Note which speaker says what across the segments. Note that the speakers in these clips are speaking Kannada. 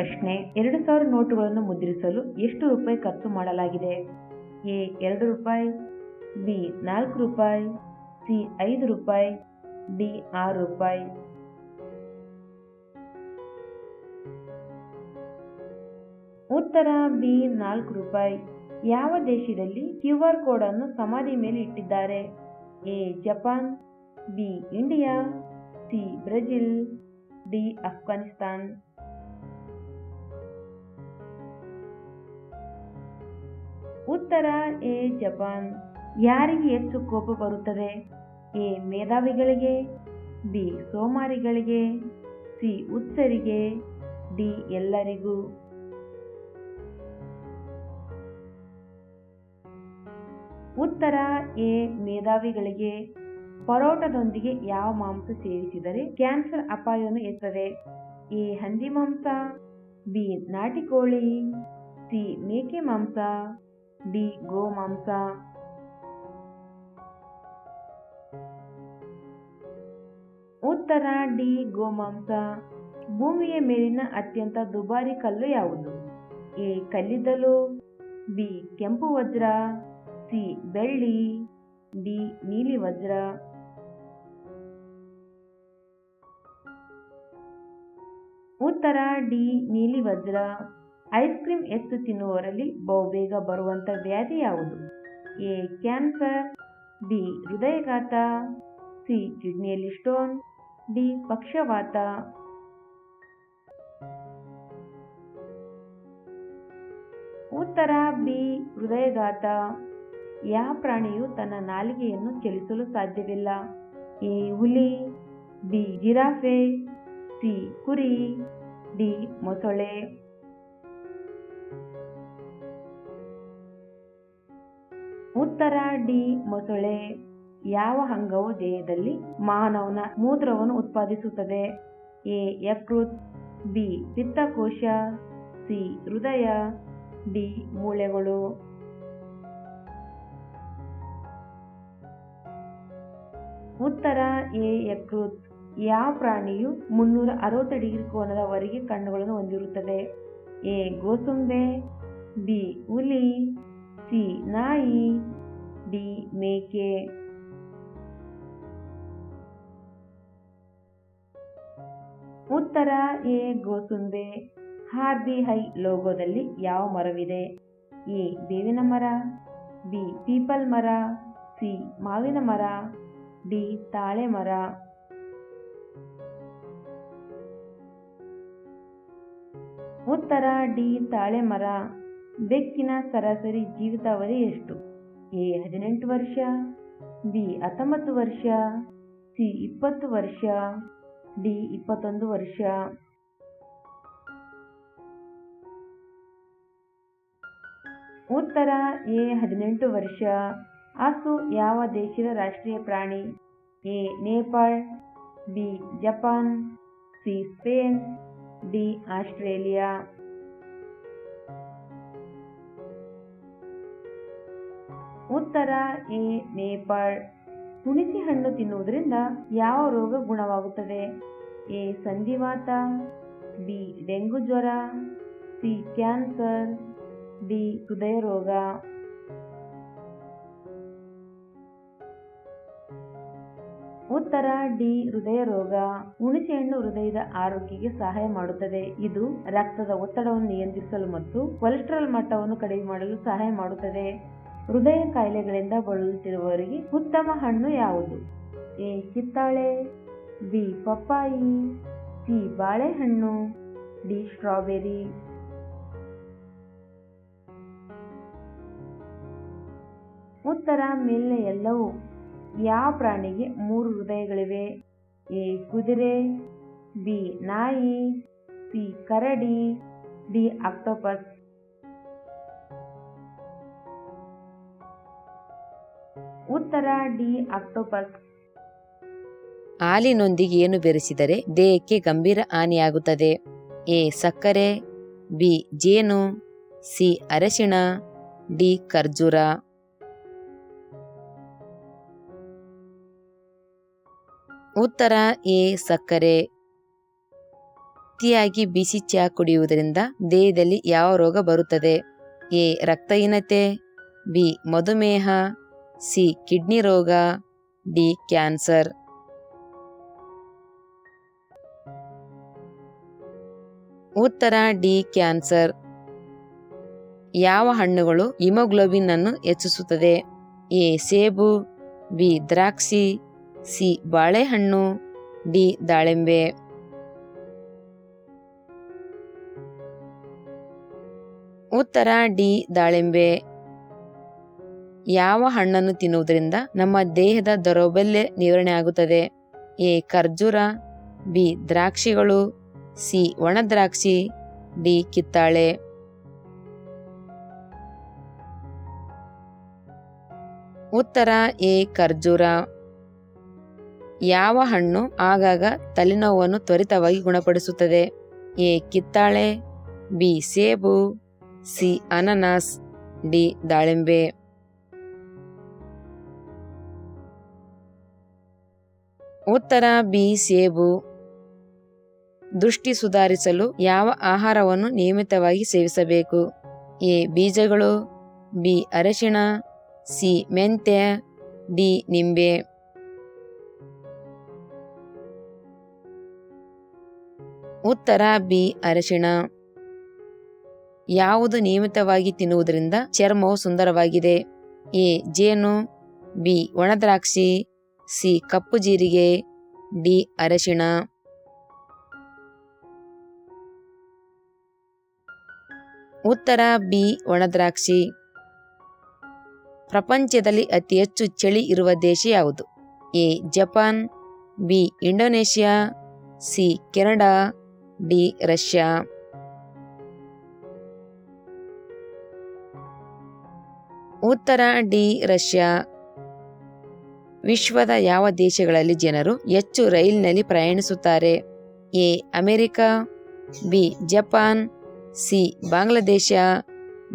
Speaker 1: ಪ್ರಶ್ನೆ ಎರಡು ಸಾವಿರ ನೋಟುಗಳನ್ನು ಮುದ್ರಿಸಲು ಎಷ್ಟು ರೂಪಾಯಿ ಖರ್ಚು ಮಾಡಲಾಗಿದೆ? ಎ, ಎರಡು ರೂಪಾಯಿ, ಬಿ, ನಾಲ್ಕು ರೂಪಾಯಿ, ಸಿ, ಐದು ರೂಪಾಯಿ, ಡಿ, ಆರು ರೂಪಾಯಿ. ಉತ್ತರ, ಬಿ, ನಾಲ್ಕು ರೂಪಾಯಿ. ಯಾವ ದೇಶದಲ್ಲಿ ಕ್ಯೂ ಆರ್ ಕೋಡ್ ಅನ್ನು ಸಮಾಧಿ ಮೇಲೆ ಇಟ್ಟಿದ್ದಾರೆ? A, Japan, B, India, C, Brazil, D, Afghanistan. ಉತ್ತರ ಎ ಜಪಾನ್. ಯಾರಿಗೆ ಹೆಚ್ಚು ಕೋಪ ಬರುತ್ತದೆ? ಎ ಮೇಧಾವಿಗಳಿಗೆ, ಬಿ ಸೋಮಾರಿಗಳಿಗೆ, ಸಿ ಉಚ್ಚರಿಗೆ ಡಿ ಎಲ್ಲರಿಗೂ. ಉತ್ತರ, ಎ ಮೇಧಾವಿಗಳಿಗೆ. ಪರೋಟದೊಂದಿಗೆ ಯಾವ ಮಾಂಸ ಸೇವಿಸಿದರೆ ಕ್ಯಾನ್ಸರ್ ಅಪಾಯವನ್ನು ಎತ್ತದೆ ಎ ಹಂದಿ ಮಾಂಸ, ಬಿ ನಾಟಿ ಕೋಳಿ, ಸಿ ಮೇಕೆ ಮಾಂಸ. ಡಿ ಗೋಮಾಂಸ ಉತ್ತರ, ಡಿ ಗೋಮಾಂಸ ಭೂಮಿಯ ಮೇಲಿನ ಅತ್ಯಂತ ದುಬಾರಿ ಕಲ್ಲು ಯಾವುದು? ಎ, ಕಲ್ಲಿದ್ದಲು. ಬಿ, ಕೆಂಪು ವಜ್ರ. ಸಿ, ಬೆಳ್ಳಿ. ಡಿ, ನೀಲಿ ವಜ್ರ. ಉತ್ತರ, ಡಿ, ನೀಲಿ ವಜ್ರ. ಐಸ್ ಕ್ರೀಮ್ ಹೆಚ್ಚು ತಿನ್ನುವವರಲ್ಲಿ ಬಹುಬೇಗ ಬರುವಂಥ ವ್ಯಾಧಿ ಯಾವುದು? ಎ, ಕ್ಯಾನ್ಸರ್, ಬಿ, ಹೃದಯಘಾತ, ಸಿ ಕಿಡ್ನಿಯಲ್ಲಿ ಸ್ಟೋನ್ ಡಿ, ಪಕ್ಷವಾತ. ಉತ್ತರ, ಬಿ, ಹೃದಯಘಾತ. ಯಾವ ಪ್ರಾಣಿಯು ತನ್ನ ನಾಲಿಗೆಯನ್ನು ಚಲಿಸಲು ಸಾಧ್ಯವಿಲ್ಲ? ಎ, ಹುಲಿ, ಬಿ, ಜಿರಾಫೆ, ಸಿ, ಕುರಿ, ಡಿ, ಮೊಸಳೆ. ಉತ್ತರ ಡಿ ಮೊಸಳೆ. ಯಾವ ಅಂಗವು ದೇಹದಲ್ಲಿ ಮಾನವನ ಮೂತ್ರವನ್ನು ಉತ್ಪಾದಿಸುತ್ತದೆ. ಎ. ಯಕೃತ್ ಬಿ. ಪಿತ್ತಕೋಶ. ಸಿ. ಹೃದಯ. ಡಿ. ಮೂಳೆಗಳು. ಉತ್ತರ ಎ. ಯಕೃತ್ ಯಾವ ಪ್ರಾಣಿಯು ಮುನ್ನೂರ ಅರವತ್ತು ಡಿಗ್ರಿ ಕೋನದವರೆಗೆ ಕಣ್ಣುಗಳನ್ನು ಹೊಂದಿರುತ್ತದೆ. ಎ. ಗೋಸುಂಬೆ. ಬಿ. ಹುಲಿ. ಸಿ, ನಾಯಿ, ಡಿ, ಮೇಕೆ. ಉತ್ತರ ಎ, ಗೋಸುಂಬೆ. ಆರ್ ಬಿ ಲೋಗೋದಲ್ಲಿ ಯಾವ ಮರವಿದೆ? ಎ, ಬೇವಿನ ಮರ, ಬಿ, ಪೀಪಲ್ ಮರ, ಸಿ, ಮಾವಿನ ಮರ, ಡಿ, ತಾಳೆ ಮರ. ಉತ್ತರ ಡಿ, ತಾಳೆ ಮರ. ಬೆಕ್ಕಿನ ಸರಾಸರಿ ಜೀವಿತಾವಧಿ ಎಷ್ಟು? ಎ, ಹದಿನೆಂಟು ವರ್ಷ, ಬಿ, ಹತ್ತೊಂಬತ್ತು ವರ್ಷ, ಸಿ, ಇಪ್ಪತ್ತು ವರ್ಷ, ಡಿ, ಇಪ್ಪತ್ತೊಂದು ವರ್ಷ. ಉತ್ತರ, ಎ, ಹದಿನೆಂಟು ವರ್ಷ. ಹಸು, ಯಾವ ದೇಶದ ರಾಷ್ಟ್ರೀಯ ಪ್ರಾಣಿ? A, Nepal, B, Japan, C, Spain, D, Australia. ಉತ್ತರ ಎ ನೇಪಾಳ್. ತುಣಿಸಿ ಹಣ್ಣು ತಿನ್ನುವುದರಿಂದ ಯಾವ ರೋಗ ಗುಣವಾಗುತ್ತದೆ? ಎ. ಸಂಧಿವಾತ, ಬಿ. ಡೆಂಗು ಜ್ವರ, ಸಿ. Cancer, D. ಹೃದಯ ರೋಗ ಉತ್ತರ ಡಿ. ಹೃದಯ ರೋಗ ಹುಣಸೆಹಣ್ಣು ಹೃದಯದ ಆರೋಗ್ಯಕ್ಕೆ ಸಹಾಯ ಮಾಡುತ್ತದೆ. ಇದು ರಕ್ತದ ಒತ್ತಡವನ್ನು ನಿಯಂತ್ರಿಸಲು ಮತ್ತು ಕೊಲೆಸ್ಟ್ರಾಲ್ ಮಟ್ಟವನ್ನು ಕಡಿಮೆ ಮಾಡಲು ಸಹಾಯ ಮಾಡುತ್ತದೆ. ಹೃದಯ ಕಾಯಿಲೆಗಳಿಂದ ಬಳಲುತ್ತಿರುವವರಿಗೆ ಉತ್ತಮ ಹಣ್ಣು ಯಾವುದು? ಎ, ಕಿತ್ತಾಳೆ, ಬಿ, ಪಪ್ಪಾಯಿ, ಸಿ, ಬಾಳೆಹಣ್ಣು, ಡಿ, ಸ್ಟ್ರಾಬೆರಿ. ಉತ್ತರ ಮೇಲೆ ಎಲ್ಲವೂ ಯಾವ ಪ್ರಾಣಿಗೆ ಮೂರು ಹೃದಯಗಳಿವೆ? ಎ, ಕುದುರೆ, ಬಿ, ನಾಯಿ, ಸಿ, ಕರಡಿ, ಡಿ, ಆಕ್ಟೋಪಸ್. ಉತ್ತರ ಡಿ ಆಕ್ಟೋಪಸ್
Speaker 2: ಹಾಲಿನೊಂದಿಗೆ ಏನು ಬೆರೆಸಿದರೆ ದೇಹಕ್ಕೆ ಗಂಭೀರ ಹಾನಿಯಾಗುತ್ತದೆ. ಎ ಸಕ್ಕರೆ, ಬಿ ಜೇನು, ಸಿ ಅರಶಿಣ, ಡಿ ಖರ್ಜೂರ. ಉತ್ತರ ಎ ಸಕ್ಕರೆ. ಅತಿಯಾಗಿ ಬಿಸಿ ಚಹಾ ಕುಡಿಯುವುದರಿಂದ ದೇಹದಲ್ಲಿ ಯಾವ ರೋಗ ಬರುತ್ತದೆ? ಎ ರಕ್ತಹೀನತೆ, ಬಿ ಮಧುಮೇಹ ಸಿ, ಕಿಡ್ನಿ ರೋಗ, ಡಿ, ಕ್ಯಾನ್ಸರ್. ಉತ್ತರ, ಡಿ, ಕ್ಯಾನ್ಸರ್. ಯಾವ ಹಣ್ಣುಗಳು ಹಿಮೋಗ್ಲೋಬಿನ್ ಅನ್ನು ಹೆಚ್ಚಿಸುತ್ತದೆ? ಎ, ಸೇಬು, ಬಿ, ದ್ರಾಕ್ಷಿ, ಸಿ, ಬಾಳೆಹಣ್ಣು, ಡಿ, ದಾಳಿಂಬೆ. ಉತ್ತರ, ಡಿ, ದಾಳಿಂಬೆ. ಯಾವ ಹಣ್ಣನ್ನು ತಿನ್ನುವುದರಿಂದ ನಮ್ಮ ದೇಹದ ದೌರ್ಬಲ್ಯ ನಿವಾರಣೆ ಆಗುತ್ತದೆ? ಎ. ಖರ್ಜೂರ, ಬಿ. ದ್ರಾಕ್ಷಿಗಳು, ಸಿ. ಒಣ ದ್ರಾಕ್ಷಿ ಡಿ. ಕಿತ್ತಾಳೆ. ಉತ್ತರ, ಎ. ಖರ್ಜೂರ. ಯಾವ ಹಣ್ಣು ಆಗಾಗ ತಲೆನೋವನ್ನು ತ್ವರಿತವಾಗಿ ಗುಣಪಡಿಸುತ್ತದೆ? ಎ. ಕಿತ್ತಾಳೆ, ಬಿ. ಸೇಬು, ಸಿ. ಅನನಾಸ್, ಡಿ. ದಾಳಿಂಬೆ. ಉತ್ತರ ಬಿ ಸೇಬು. ದೃಷ್ಟಿ ಸುಧಾರಿಸಲು ಯಾವ ಆಹಾರವನ್ನು ನಿಯಮಿತವಾಗಿ ಸೇವಿಸಬೇಕು? ಎ ಬೀಜಗಳು, ಬಿ ಅರಿಶಿಣ, ಸಿ ಮೆಂತ್ಯ, ಡಿ ನಿಂಬೆ. ಉತ್ತರ ಬಿ ಅರಿಶಿಣ. ಯಾವುದು ನಿಯಮಿತವಾಗಿ ತಿನ್ನುವುದರಿಂದ ಚರ್ಮವು ಸುಂದರವಾಗಿದೆ? ಎ ಜೇನು, ಬಿ ಒಣದ್ರಾಕ್ಷಿ ಸಿ ಕಪ್ಪು ಜೀರಿಗೆ, ಡಿ ಅರಶಿಣ. ಉತ್ತರ ಬಿ ಒಣದ್ರಾಕ್ಷಿ ಪ್ರಪಂಚದಲ್ಲಿ ಅತಿ ಹೆಚ್ಚು ಚಳಿ ಇರುವ ದೇಶ ಯಾವುದು? A Japan, B Indonesia, C Canada, D Russia. ಉತ್ತರ ಡಿ ರಷ್ಯಾ. ವಿಶ್ವದ ಯಾವ ದೇಶಗಳಲ್ಲಿ ಜನರು ಹೆಚ್ಚು ರೈಲಿನಲ್ಲಿ ಪ್ರಯಾಣಿಸುತ್ತಾರೆ? A. America, B. Japan, C. Bangladesh,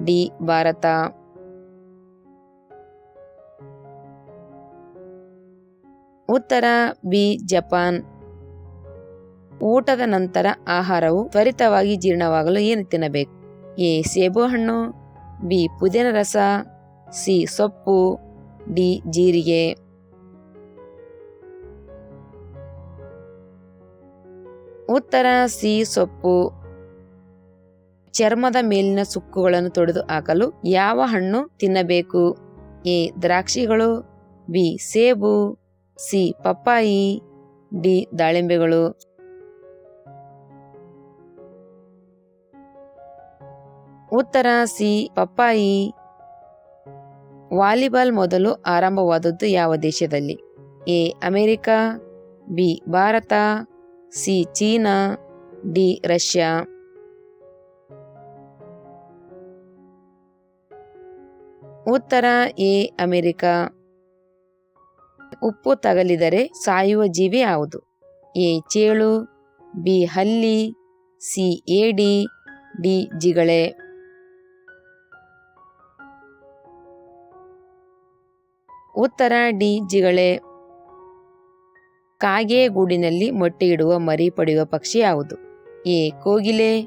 Speaker 2: D. Bharat. ಉತ್ತರ, ಬಿ. ಜಪಾನ್. ಊಟದ ನಂತರ ಆಹಾರವು ತ್ವರಿತವಾಗಿ ಜೀರ್ಣವಾಗಲು ಏನು ತಿನ್ನಬೇಕು? ಎ. ಸೇಬು ಹಣ್ಣು, ಬಿ. ಪುದೀನ ರಸ, ಸಿ. ಸೊಪ್ಪು, ಡಿ. ಜೀರಿಗೆ. ಉತ್ತರ ಸಿ ಸೊಪ್ಪು. ಚರ್ಮದ ಮೇಲಿನ ಸುಕ್ಕುಗಳನ್ನು ತೊಡೆದು ಹಾಕಲು ಯಾವ ಹಣ್ಣು ತಿನ್ನಬೇಕು? ಎ. ದ್ರಾಕ್ಷಿಗಳು. ಬಿ. ಸೇಬು. ಸಿ. ಪಪ್ಪಾಯಿ. ಡಿ. ದಾಳಿಂಬೆಗಳು. ಉತ್ತರ ಸಿ. ಪಪ್ಪಾಯಿ. ವಾಲಿಬಾಲ್ ಮೊದಲು ಆರಂಭವಾದದ್ದು ಯಾವ ದೇಶದಲ್ಲಿ? A. America. B. Bharat. C China, D Russia. ಉತ್ತರ ಎ ಅಮೆರಿಕ. ಉಪ್ಪು ತಗಲಿದರೆ ಸಾಯುವ ಜೀವಿ ಯಾವುದು? ಎ ಚೇಳು, ಬಿ ಹಲ್ಲಿ, ಸಿ ಏಡಿ, ಡಿ ಜಿಗಳೆ. ಉತ್ತರ ಡಿ ಜಿಗಳೆ. ಕಾಗೆ ಗೂಡಿನಲ್ಲಿ ಮೊಟ್ಟೆ ಇಡುವ ಮರಿ ಪಡೆಯುವ ಪಕ್ಷಿ ಯಾವುದು? ಎ. ಕೋಗಿಲೆ,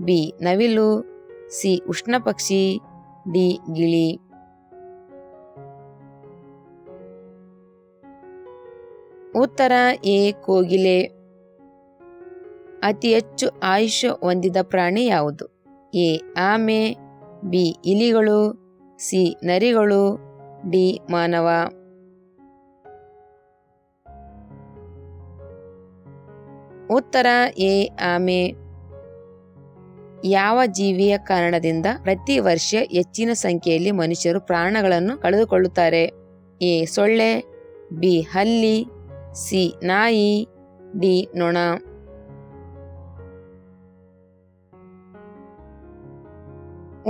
Speaker 2: ಬಿ. ನವಿಲು, ಸಿ. ಉಷ್ಣ ಪಕ್ಷಿ, ಡಿ. ಗಿಳಿ. ಉತ್ತರ, ಎ. ಕೋಗಿಲೆ. ಅತಿ ಹೆಚ್ಚು ಆಯುಷ್ಯ ಹೊಂದಿದ ಪ್ರಾಣಿ ಯಾವುದು? ಎ. ಆಮೆ, ಬಿ. ಇಲಿಗಳು, ಸಿ. ನರಿಗಳು, ಡಿ. ಮಾನವ. ಉತ್ತರ ಎ, ಆಮೆ. ಯಾವ ಜೀವಿಯ ಕಾರಣದಿಂದ ಪ್ರತಿ ವರ್ಷ ಹೆಚ್ಚಿನ ಸಂಖ್ಯೆಯಲ್ಲಿ ಮನುಷ್ಯರು ಪ್ರಾಣಗಳನ್ನು ಕಳೆದುಕೊಳ್ಳುತ್ತಾರೆ? ಎ, ಸೊಳ್ಳೆ, ಬಿ, ಹಲ್ಲಿ, ಸಿ, ನಾಯಿ, ಡಿ, ನೊಣ.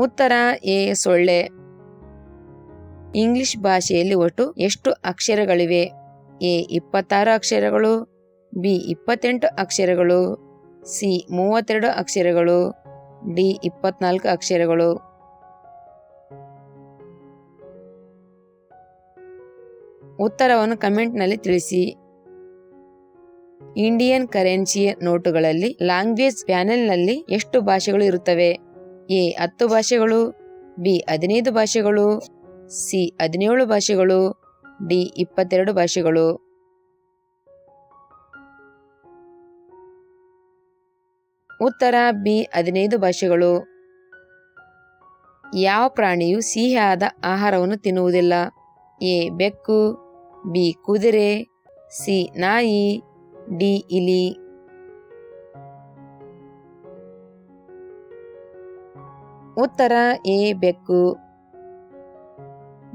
Speaker 2: ಉತ್ತರ ಎ, ಸೊಳ್ಳೆ. ಇಂಗ್ಲಿಷ್ ಭಾಷೆಯಲ್ಲಿ ಒಟ್ಟು ಎಷ್ಟು ಅಕ್ಷರಗಳಿವೆ? ಎ, ಇಪ್ಪತ್ತಾರು ಅಕ್ಷರಗಳು ಬಿ ಇಪ್ಪತ್ತೆಂಟು ಅಕ್ಷರಗಳು, ಸಿ ಮೂವತ್ತೆರಡು ಅಕ್ಷರಗಳು, ಡಿ ಇಪ್ಪತ್ನಾಲ್ಕು ಅಕ್ಷರಗಳು. ಉತ್ತರವನ್ನು ಕಮೆಂಟ್ನಲ್ಲಿ ತಿಳಿಸಿ. ಇಂಡಿಯನ್ ಕರೆನ್ಸಿಯ ನೋಟುಗಳಲ್ಲಿ, ಲ್ಯಾಂಗ್ವೇಜ್ ಪ್ಯಾನೆಲ್ನಲ್ಲಿ ಎಷ್ಟು ಭಾಷೆಗಳು ಇರುತ್ತವೆ? ಎ ಹತ್ತು ಭಾಷೆಗಳು, ಬಿ ಹದಿನೈದು ಭಾಷೆಗಳು, ಸಿ ಹದಿನೇಳು ಭಾಷೆಗಳು, ಡಿ ಇಪ್ಪತ್ತೆರಡು ಭಾಷೆಗಳು. ಉತ್ತರ ಬಿ ಹದಿನೈದು ಭಾಷೆಗಳು. ಯಾವ ಪ್ರಾಣಿಯು ಸಿಹಿಯಾದ ಆಹಾರವನ್ನು ತಿನ್ನುವುದಿಲ್ಲ? ಎ ಬೆಕ್ಕು, ಬಿ ಕುದುರೆ, ಸಿ ನಾಯಿ, ಡಿ ಇಲಿ. ಉತ್ತರ ಎ ಬೆಕ್ಕು.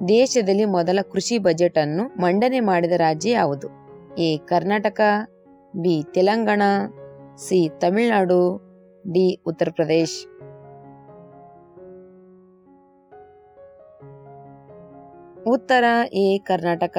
Speaker 2: ದೇಶದಲ್ಲಿ ಮೊದಲ ಕೃಷಿ ಬಜೆಟ್ ಅನ್ನು ಮಂಡನೆ ಮಾಡಿದ ರಾಜ್ಯ ಯಾವುದು? A Karnataka, B Telangana C Tamil Nadu D Uttar Pradesh. ಉತ್ತರ ಎ ಕರ್ನಾಟಕ.